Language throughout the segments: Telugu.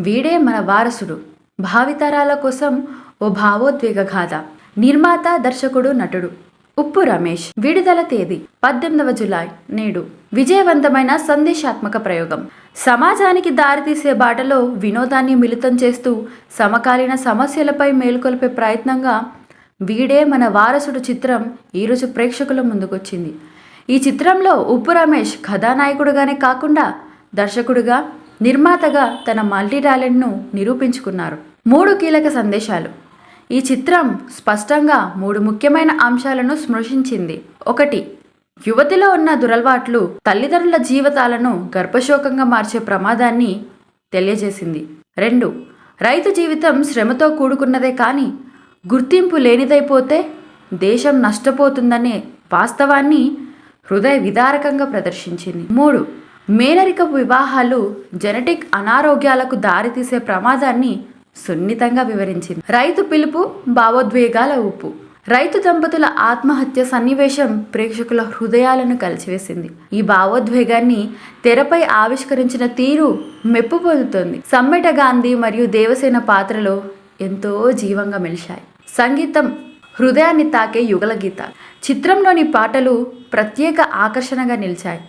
వీడే మన వారసుడు. భావితరాల కోసం ఓ భావోద్వేగ గాథ నిర్మాత దర్శకుడు నటుడు. ఉప్పు రమేష్. విడుదల తేదీ పద్దెనిమిదవ జులై నేడు. విజయవంతమైన సందేశాత్మక ప్రయోగం. సమాజానికి దారితీసే బాటలో వినోదాన్ని మిళితం చేస్తూ సమకాలీన సమస్యలపై మేల్కొల్పే ప్రయత్నంగా వీడే మన వారసుడు చిత్రం ఈరోజు ప్రేక్షకుల ముందుకొచ్చింది. ఈ చిత్రంలో ఉప్పు రమేష్ కథానాయకుడుగానే కాకుండా దర్శకుడుగా నిర్మాతగా తన మల్టీ టాలెంట్ను నిరూపించుకున్నారు. మూడు కీలక సందేశాలు. ఈ చిత్రం స్పష్టంగా మూడు ముఖ్యమైన అంశాలను స్మృశించింది ఒకటి యువతిలో ఉన్న దురలవాట్లు తల్లిదండ్రుల జీవితాలను గర్భశోకంగా మార్చే ప్రమాదాన్ని తెలియజేసింది. రెండు రైతు జీవితం శ్రమతో కూడుకున్నదే కానీ గుర్తింపు లేనిదైపోతే దేశం నష్టపోతుందనే వాస్తవాన్ని హృదయ విదారకంగా ప్రదర్శించింది. మూడు మేనరిక వివాహాలు జెనెటిక్ అనారోగ్యాలకు దారితీసే ప్రమాదాన్ని సున్నితంగా వివరించింది. రైతు పిలుపు భావోద్వేగాల ఉప్పు రైతు దంపతుల ఆత్మహత్య సన్నివేశం ప్రేక్షకుల హృదయాలను కలిచివేసింది ఈ భావోద్వేగాన్ని తెరపై ఆవిష్కరించిన తీరు మెప్పు పొందుతోంది. సమ్మెట గాంధీ మరియు దేవసేన పాత్రలో ఎంతో జీవంగా మెలిశాయి. సంగీతం హృదయాన్ని తాకే యుగల గీతాలు. చిత్రంలోని పాటలు ప్రత్యేక ఆకర్షణగా నిలిచాయి.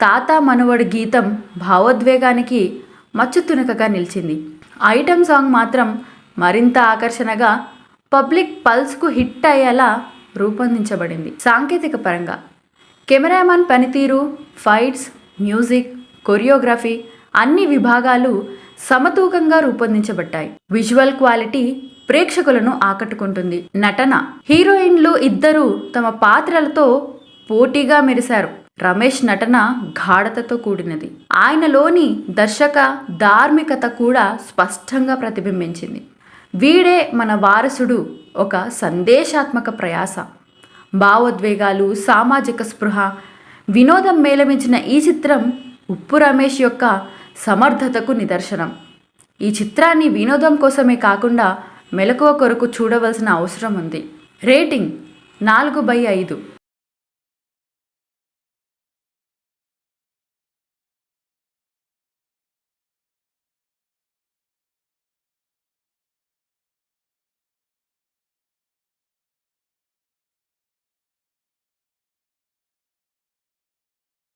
తాత మనవడి గీతం భావోద్వేగానికి మచ్చు తునకగా నిలిచింది. ఐటమ్ సాంగ్ మాత్రం మరింత ఆకర్షణగా పబ్లిక్ పల్స్కు హిట్ అయ్యేలా రూపొందించబడింది సాంకేతిక పరంగా. కెమెరామాన్ పనితీరు ఫైట్స్ మ్యూజిక్ కొరియోగ్రఫీ అన్ని విభాగాలు సమతూకంగా రూపొందించబడ్డాయి. విజువల్ క్వాలిటీ ప్రేక్షకులను ఆకట్టుకుంటుంది. నటన హీరోయిన్లు ఇద్దరు తమ పాత్రలతో పోటీగా మెరిశారు. రమేష్ నటన గాఢతతో కూడినది. ఆయనలోని దర్శక ధార్మికత కూడా స్పష్టంగా ప్రతిబింబించింది. వీడే మన వారసుడు ఒక సందేశాత్మక ప్రయాస. భావోద్వేగాలు సామాజిక స్పృహ వినోదం మేళమించిన ఈ చిత్రం ఉప్పు రమేష్ యొక్క సమర్థతకు నిదర్శనం. ఈ చిత్రాన్ని వినోదం కోసమే కాకుండా మెలకువ కొరకు చూడవలసిన అవసరం ఉంది. రేటింగ్ నాలుగు బై ఐదు.